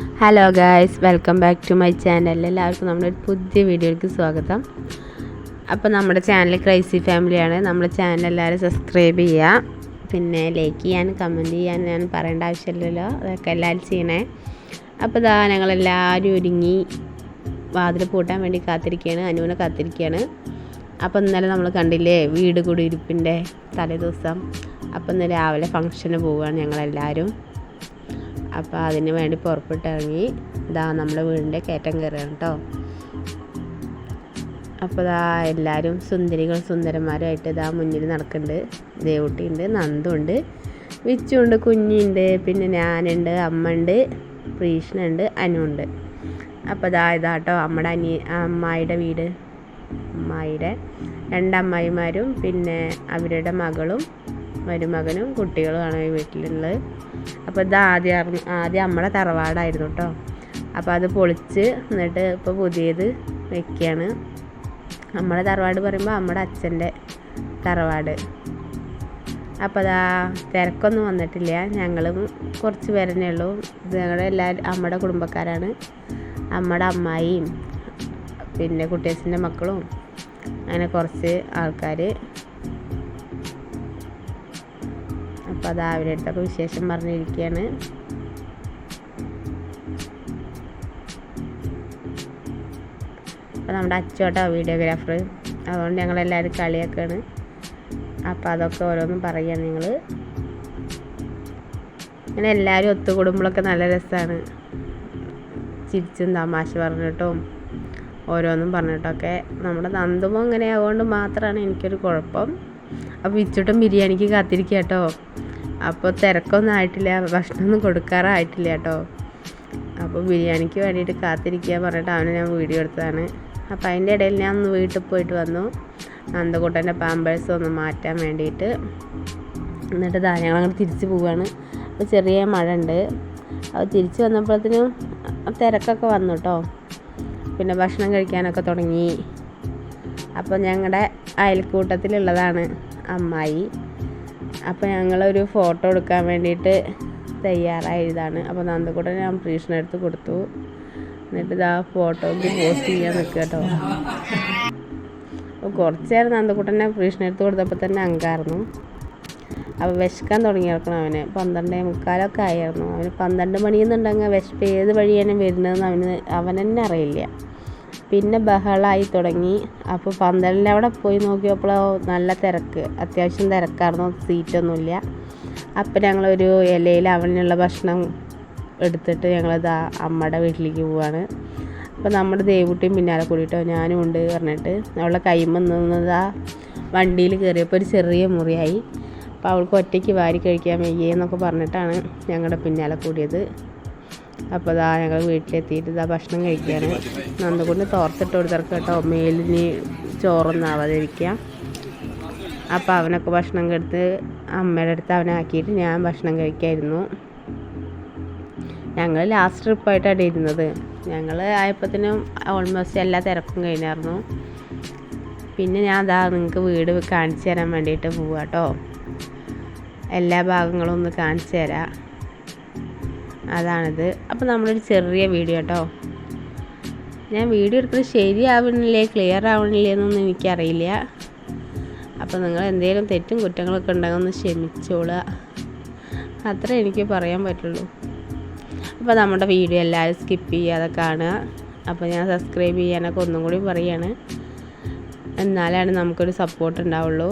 Hello guys welcome back to my channel എല്ലാവർക്കും നമ്മുടെ പുതിയ വീഡിയോയ്ക്ക് സ്വാഗതം. അപ്പോൾ നമ്മുടെ ചാനൽ ക്രൈസി ഫാമിലിയാണ് നമ്മുടെ ചാനൽ എല്ലാവരും സബ്സ്ക്രൈബ് ചെയ്യുക പിന്നെ ലൈക്ക് ചെയ്യാൻ കമന്റ് ചെയ്യാൻ ഞാൻ പറയേണ്ട ആവശ്യമില്ലല്ലോ. അതൊക്കെ എല്ലാവരും ചെയ്യണേ. അപ്പോൾ ഇതാ ഞങ്ങളെല്ലാവരും ഒരുങ്ങി വാതിൽ പൂട്ടാൻ വേണ്ടി കാത്തിരിക്കുകയാണ് അനുവിനെ കാത്തിരിക്കുകയാണ് അപ്പോൾ ഇന്നലെ നമ്മൾ കണ്ടില്ലേ വീട് കുടിയിരിപ്പിന്റെ തലേദിവസം. അപ്പോൾ ഇന്ന് രാവിലെ ഫംഗ്ഷന് പോവുകയാണ് ഞങ്ങളെല്ലാവരും. അപ്പോൾ അതിന് വേണ്ടി പുറപ്പെട്ടിറങ്ങി ഇതാ നമ്മുടെ വീടിന്റെ കയറ്റം കയറുകയാണ് കേട്ടോ അപ്പോൾ ഇതാ എല്ലാവരും സുന്ദരികൾ സുന്ദരന്മാരുമായിട്ട് ഇതാ മുന്നിൽ നടക്കുന്നുണ്ട്. ദേവുട്ടിയുണ്ട് നന്ദുണ്ട് വിച്ചുണ്ട് കുഞ്ഞുണ്ട് പിന്നെ ഞാനുണ്ട് അമ്മ ഉണ്ട് പ്രീഷ്ണുണ്ട് അനുണ്ട് അപ്പോൾ ഇതാ ഇതാട്ടോ നമ്മുടെ അനി അമ്മായിയുടെ വീട്. അമ്മായിയുടെ രണ്ടമ്മായിമാരും പിന്നെ അവരുടെ മകളും മരുമകനും കുട്ടികളുമാണ് ഈ വീട്ടിലുള്ളത്. അപ്പോൾ ഇത് ആദ്യം ആദ്യം നമ്മളെ തറവാടായിരുന്നു കേട്ടോ അപ്പോൾ അത് പൊളിച്ച് എന്നിട്ട് ഇപ്പോൾ പുതിയത് വെക്കുകയാണ് നമ്മളെ തറവാട് പറയുമ്പോൾ നമ്മുടെ അച്ഛന്റെ തറവാട്. അപ്പോൾ അതാ തിരക്കൊന്നും വന്നിട്ടില്ല. ഞങ്ങളും കുറച്ച് പേരന്നെ ഉള്ളൂ. ഞങ്ങളുടെ എല്ലാവരും അമ്മയുടെ കുടുംബക്കാരാണ്. അമ്മയുടെ അമ്മായിയും പിന്നെ കുട്ടിയച്ഛന്റെ മക്കളും. അങ്ങനെ കുറച്ച് ആൾക്കാർ അപ്പോൾ അത് അവരുടെ അടുത്തൊക്കെ വിശേഷം പറഞ്ഞിരിക്കുകയാണ് അപ്പോൾ നമ്മുടെ അച്ചോട്ടോ വീഡിയോഗ്രാഫർ. അതുകൊണ്ട് ഞങ്ങളെല്ലാവരും കളിയൊക്കെയാണ് അപ്പോൾ അതൊക്കെ ഓരോന്നും പറയുക നിങ്ങൾ അങ്ങനെ എല്ലാവരും ഒത്തുകൂടുമ്പോഴൊക്കെ നല്ല രസമാണ് ചിരിച്ചും തമാശ പറഞ്ഞിട്ടും ഓരോന്നും പറഞ്ഞിട്ടൊക്കെ. നമ്മുടെ നന്ദുമോ അങ്ങനെ ആയതുകൊണ്ട് മാത്രമാണ് എനിക്കൊരു കുഴപ്പം. അപ്പോൾ ഇച്ചിട്ടും ബിരിയാണിക്ക് കാത്തിരിക്കുക കേട്ടോ അപ്പോൾ തിരക്കൊന്നും ആയിട്ടില്ല ഭക്ഷണമൊന്നും കൊടുക്കാറായിട്ടില്ല കേട്ടോ. അപ്പോൾ ബിരിയാണിക്ക് വേണ്ടിയിട്ട് കാത്തിരിക്കുക പറഞ്ഞിട്ട് അവനെ ഞാൻ വീഡിയോ എടുത്തതാണ്. അപ്പോൾ അതിന്റെ ഇടയിൽ ഞാൻ ഒന്ന് വീട്ടിൽ പോയിട്ട് വന്നു. നന്ദകൂട്ടന്റെ പാമ്പേഴ്സ് ഒന്ന് മാറ്റാൻ വേണ്ടിയിട്ട്. എന്നിട്ട് ദാ അങ്ങോട്ട് തിരിച്ച് പോവുകയാണ് അപ്പോൾ ചെറിയ മഴ ഉണ്ട് അപ്പോൾ തിരിച്ച് വന്നപ്പോഴത്തേനും തിരക്കൊക്കെ വന്നു കേട്ടോ. പിന്നെ ഭക്ഷണം കഴിക്കാനൊക്കെ തുടങ്ങി. അപ്പോൾ ഞങ്ങളുടെ അയൽക്കൂട്ടത്തിലുള്ളതാണ് അമ്മായി. അപ്പോൾ ഞങ്ങളൊരു ഫോട്ടോ എടുക്കാൻ വേണ്ടിയിട്ട് തയ്യാറായതാണ്. അപ്പോൾ നന്ദകൂടെ ഞാൻ പ്രീഷണ എടുത്ത് കൊടുത്തു. എന്നിട്ട് ഇതാ ഫോട്ടോക്ക് പോസ്റ്റ് ചെയ്യാൻ നിൽക്കുക കേട്ടോ. അപ്പോൾ കുറച്ച് നേരം നന്ദക്കൂട്ടനെ എടുത്ത് കൊടുത്തപ്പോൾ തന്നെ അങ്കായിരുന്നു അപ്പോൾ വിശക്കാൻ തുടങ്ങി കിടക്കണം അവന്. പന്ത്രണ്ടേ മുക്കാലൊക്കെ ആയിരുന്നു. അവന് പന്ത്രണ്ട് മണിയെന്നുണ്ടെങ്കിൽ വിശപ്പ് ഏത് വഴിയാണ് വരുന്നതെന്ന് അവന് അവനെന്നെ അറിയില്ല. പിന്നെ ബഹളമായി തുടങ്ങി. അപ്പോൾ പന്തലിന്റെ അവിടെ പോയി നോക്കിയപ്പോൾ നല്ല തിരക്ക്. അത്യാവശ്യം തിരക്കായിരുന്നു സീറ്റൊന്നുമില്ല. അപ്പോൾ ഞങ്ങളൊരു ഇലയിൽ അവനുള്ള ഭക്ഷണം എടുത്തിട്ട് ഞങ്ങളിതാ അമ്മയുടെ വീട്ടിലേക്ക് പോവാണ്. അപ്പോൾ നമ്മുടെ ദേവുട്ടിയും പിന്നാലെ കൂടിയിട്ടോ ഞാനും ഉണ്ട് പറഞ്ഞിട്ട്. അവളെ കൈമ നിന്നതാ വണ്ടിയിൽ കയറിയപ്പോൾ ഒരു ചെറിയ മുറിയായി. അപ്പോൾ അവൾക്ക് ഒറ്റയ്ക്ക് വാരി കഴിക്കാൻ വയ്യെന്നൊക്കെ പറഞ്ഞിട്ടാണ് ഞങ്ങളുടെ പിന്നാലെ കൂടിയത്. അപ്പോൾ ഇതാ ഞങ്ങൾ വീട്ടിലെത്തിയിട്ട് ഇതാ ഭക്ഷണം കഴിക്കുകയാണ്. നന്ദുകൊണ്ട് തോർത്തിട്ട് കൊടുത്തിറക്കുക കേട്ടോ. മേലിന് ചോറൊന്നും ആവാതിരിക്കുക. അപ്പോൾ അവനൊക്കെ ഭക്ഷണം കെടുത്ത് അമ്മയുടെ അടുത്ത് അവനാക്കിയിട്ട് ഞാൻ ഭക്ഷണം കഴിക്കായിരുന്നു. ഞങ്ങൾ ലാസ്റ്റ് ട്രിപ്പായിട്ടാണ് ഇരുന്നത്. ഞങ്ങൾ ആയപ്പോഴത്തേനും ഓൾമോസ്റ്റ് എല്ലാ തിരക്കും കഴിഞ്ഞായിരുന്നു. പിന്നെ ഞാൻ അതാ നിങ്ങൾക്ക് വീട് കാണിച്ചു തരാൻ വേണ്ടിയിട്ട് പോവാട്ടോ എല്ലാ ഭാഗങ്ങളും ഒന്ന് കാണിച്ചു തരാം. അതാണിത്. അപ്പോൾ നമ്മളൊരു ചെറിയ വീഡിയോ കേട്ടോ ഞാൻ വീഡിയോ എടുക്കുന്നത് ശരിയാവണില്ലേ ക്ലിയർ ആവണില്ലേ എന്നൊന്നും എനിക്കറിയില്ല. അപ്പോൾ നിങ്ങൾ എന്തെങ്കിലും തെറ്റും കുറ്റങ്ങളൊക്കെ ഉണ്ടെങ്കിൽ ഒന്ന് ക്ഷമിച്ചോളുക. അത്രേ എനിക്ക് പറയാൻ പറ്റുള്ളൂ. അപ്പോൾ നമ്മുടെ വീഡിയോ എല്ലാവരും സ്കിപ്പ് ചെയ്യാതെ കാണുക. അപ്പോൾ ഞാൻ സബ്സ്ക്രൈബ് ചെയ്യാനൊക്കെ ഒന്നും കൂടി പറയാണ്. എന്നാലാണ് നമുക്കൊരു സപ്പോർട്ട് ഉണ്ടാവുള്ളൂ.